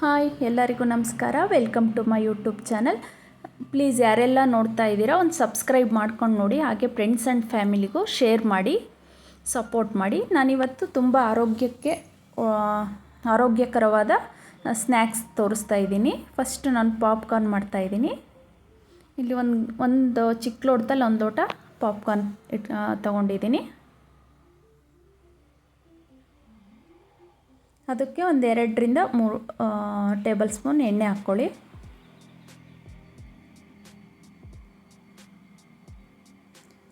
Hi, ಎಲ್ಲರಿಗೂ ನಮಸ್ಕಾರ. Welcome to my YouTube channel please ಯಾರೆಲ್ಲ ನೋಡ್ತಾ ಇದ್ದೀರಾ, ಒಂದು ಸಬ್ಸ್ಕ್ರೈಬ್ ಮಾಡ್ಕೊಂಡು ನೋಡಿ, ಹಾಗೆ ಫ್ರೆಂಡ್ಸ್ ಆ್ಯಂಡ್ ಫ್ಯಾಮಿಲಿಗೂ ಶೇರ್ ಮಾಡಿ ಸಪೋರ್ಟ್ ಮಾಡಿ. ನಾನಿವತ್ತು ತುಂಬ ಆರೋಗ್ಯಕ್ಕೆ ಆರೋಗ್ಯಕರವಾದ ಸ್ನ್ಯಾಕ್ಸ್ ತೋರಿಸ್ತಾ ಇದ್ದೀನಿ. ಫಸ್ಟ್ ನಾನು ಪಾಪ್ಕಾರ್ನ್ ಮಾಡ್ತಾ ಇದ್ದೀನಿ. ಇಲ್ಲಿ ಒಂದು ಒಂದು ಚಿಕ್ಕ ಲೋಟದಲ್ಲಿ ಒಂದು ಲೋಟ ಪಾಪ್ಕಾರ್ನ್ ಇಟ್ ತೊಗೊಂಡಿದ್ದೀನಿ. ಅದಕ್ಕೆ ಒಂದು ಎರಡರಿಂದ ಮೂರು ಟೇಬಲ್ ಸ್ಪೂನ್ ಎಣ್ಣೆ ಹಾಕ್ಕೊಳ್ಳಿ.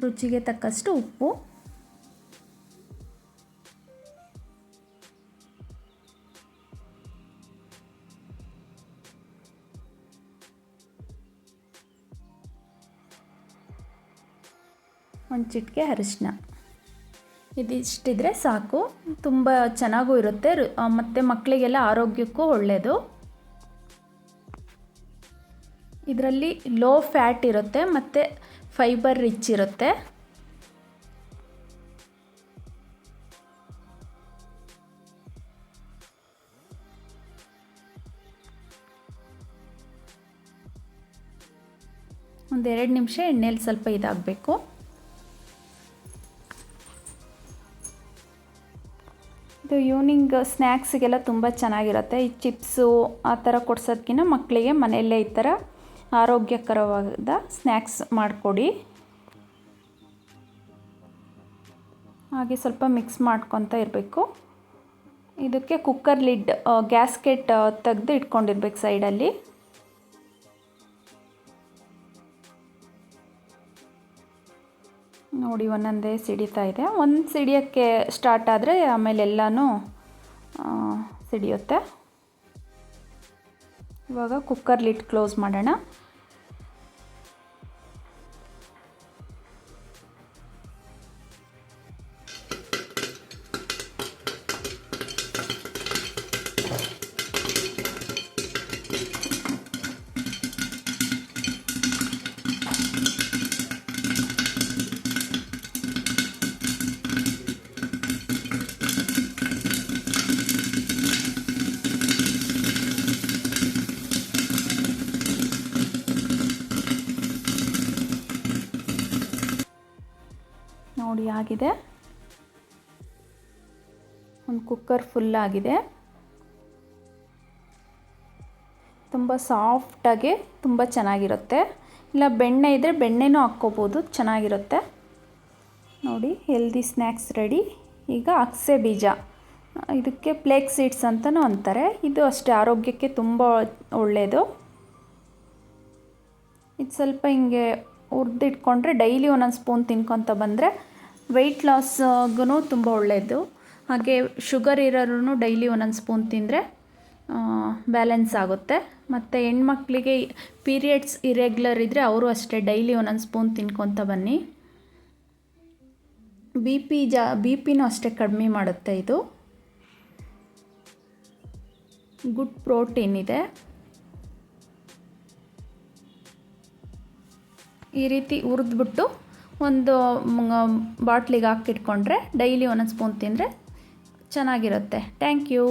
ರುಚಿಗೆ ತಕ್ಕಷ್ಟು ಉಪ್ಪು. ಒಂದು ಚಿಟಿಕೆ ಅರಿಶಿನ ಇದಿಷ್ಟಿದ್ರೆ ಸಾಕು. ತುಂಬ ಚೆನ್ನಾಗೂ ಇರುತ್ತೆ. ಮತ್ತು ಮಕ್ಕಳಿಗೆಲ್ಲ ಆರೋಗ್ಯಕ್ಕೂ ಒಳ್ಳೆಯದು ಇದರಲ್ಲಿ ಲೋ ಫ್ಯಾಟ್ ಇರುತ್ತೆ, ಮತ್ತು ಫೈಬರ್ ರಿಚ್ ಇರುತ್ತೆ. ಒಂದೆರಡು ನಿಮಿಷ ಎಣ್ಣೆಯಲ್ಲಿ ಸ್ವಲ್ಪ ಇದಾಗಬೇಕು. ಇದು ಈವ್ನಿಂಗ್ ಸ್ನ್ಯಾಕ್ಸಿಗೆಲ್ಲ ತುಂಬ ಚೆನ್ನಾಗಿರುತ್ತೆ. ಈ ಚಿಪ್ಸು ಆ ಥರ ಕೊಡ್ಸೋದ್ಕಿಂತ ಮಕ್ಕಳಿಗೆ ಮನೆಯಲ್ಲೇ ಈ ಥರ ಆರೋಗ್ಯಕರವಾದ ಸ್ನ್ಯಾಕ್ಸ್ ಮಾಡಿಕೊಡಿ. ಹಾಗೆ ಸ್ವಲ್ಪ ಮಿಕ್ಸ್ ಮಾಡ್ಕೊತ ಇರಬೇಕು. ಇದಕ್ಕೆ ಕುಕ್ಕರ್ ಲಿಡ್ ಗ್ಯಾಸ್ಕೆಟ್ ತೆಗೆದು ಇಟ್ಕೊಂಡಿರ್ಬೇಕು ಸೈಡಲ್ಲಿ ನೋಡಿ ಒಂದೊಂದೇ ಸಿಡಿತಾ ಇದೆ. ಒಂದು ಸಿಡಿಯೋಕ್ಕೆ ಸ್ಟಾರ್ಟ್ ಆದರೆ ಆಮೇಲೆ ಎಲ್ಲನೂ ಸಿಡಿಯುತ್ತೆ. ಇವಾಗ ಕುಕ್ಕರ್ ಲಿಟ್ ಕ್ಲೋಸ್ ಮಾಡೋಣ. ನೋಡಿ ಆಗಿದೆ. ಒಂದು ಕುಕ್ಕರ್ ಫುಲ್ ಆಗಿದೆ. ತುಂಬ ಸಾಫ್ಟಾಗಿ ತುಂಬ ಚೆನ್ನಾಗಿರುತ್ತೆ. ಇಲ್ಲ, ಬೆಣ್ಣೆ ಇದ್ದರೆ ಬೆಣ್ಣೆನೂ ಹಾಕ್ಕೋಬೋದು, ಚೆನ್ನಾಗಿರುತ್ತೆ. ನೋಡಿ ಹೆಲ್ದಿ ಸ್ನ್ಯಾಕ್ಸ್ ರೆಡಿ ಈಗ ಅಕ್ಸೆ ಬೀಜ. ಇದಕ್ಕೆ ಪ್ಲೇಕ್ ಸೀಡ್ಸ್ ಅಂತಲೂ ಅಂತಾರೆ. ಇದು ಅಷ್ಟೇ, ಆರೋಗ್ಯಕ್ಕೆ ತುಂಬ ಒಳ್ಳೆಯದು ಇದು ಸ್ವಲ್ಪ ಹಿಂಗೆ ಹುರಿದಿಟ್ಕೊಂಡ್ರೆ, ಡೈಲಿ ಒಂದೊಂದು ಸ್ಪೂನ್ ತಿನ್ಕೊತ ಬಂದರೆ ವೆಯ್ಟ್ ಲಾಸ್ಗೂ ತುಂಬ ಒಳ್ಳೆಯದು ಹಾಗೆ ಶುಗರ್ ಇರೋರು ಡೈಲಿ ಒಂದೊಂದು ಸ್ಪೂನ್ ತಿಂದರೆ ಬ್ಯಾಲೆನ್ಸ್ ಆಗುತ್ತೆ. ಮತ್ತು ಹೆಣ್ಮಕ್ಳಿಗೆ ಪೀರಿಯಡ್ಸ್ ಇರೆಗ್ಯುಲರ್ ಇದ್ದರೆ ಅವರು ಅಷ್ಟೇ ಡೈಲಿ ಒಂದೊಂದು ಸ್ಪೂನ್ ತಿನ್ಕೊತ ಬನ್ನಿ. ಬಿ ಪಿ ಜಾ ಬಿ ಪಿನೂ ಅಷ್ಟೇ ಕಡಿಮೆ ಮಾಡುತ್ತೆ ಇದು. ಗುಡ್ ಪ್ರೋಟೀನ್ ಇದೆ. ಈ ರೀತಿ ಹುರಿದ್ಬಿಟ್ಟು ಒಂದು ಬಾಟ್ಲಿಗೆ ಹಾಕಿಟ್ಕೊಂಡ್ರೆ ಡೈಲಿ ಒಂದೊಂದು ಸ್ಪೂನ್ ತಿಂದರೆ ಚೆನ್ನಾಗಿರುತ್ತೆ. Thank you.